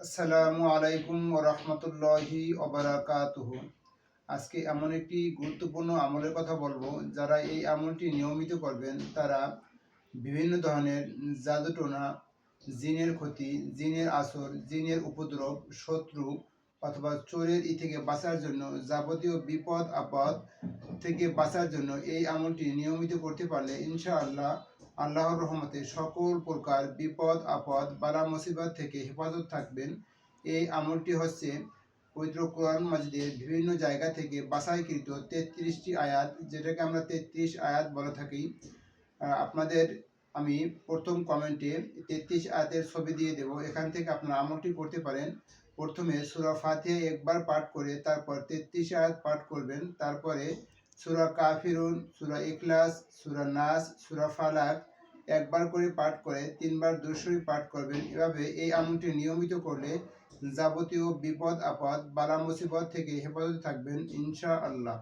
আসসালামু আলাইকুম রহমতুল্লাহি অবরাকাতুহু আজকে এমন একটি গুরুত্বপূর্ণ আমলের কথা বলব, যারা এই আমলটি নিয়মিত করবেন, তারা বিভিন্ন ধরনের জাদুটোনা, জিনের ক্ষতি, জিনের আসর, জিনের উপদ্রব, শত্রু অথবা চোরের ই থেকে বাঁচার জন্য, যাবতীয় বিপদ আপদ থেকে বাঁচার জন্য এই আমলটি নিয়মিত করতে পারলে ইনশাআল্লাহ আল্লাহর রহমতে সকল প্রকার বিপদ, আপদ, বালা, মুসিবত থেকে হেফাজত থাকবেন। এই আমলটি হচ্ছে পবিত্র কোরআন মাজিদের বিভিন্ন জায়গা থেকে বাছাইকৃত তেত্রিশটি আয়াত, যেটাকে আমরা তেত্রিশ আয়াত বলে থাকি। আপনাদের, আমি প্রথম কমেন্টে তেত্রিশ আয়াতের ছবি দিয়ে দেব। এখান থেকে আপনারা আমলটি করতে পারেন। প্রথমে সুরা ফাতিহা একবার পাঠ করে তারপর তেত্রিশ আয়াত পাঠ করবেন। তারপরে সুরা কাফিরুন, সুরা ইখলাস, সুরা নাস, সুরা ফালাক একবার করে পাঠ করে, তিনবার দুশোই পাঠ করবেন। এভাবে এই আমলটি নিয়মিত করলে যাবতীয় বিপদ, আপদ বালা মুসিবত থেকে হেফাজতে থাকবেন ইনশা আল্লাহ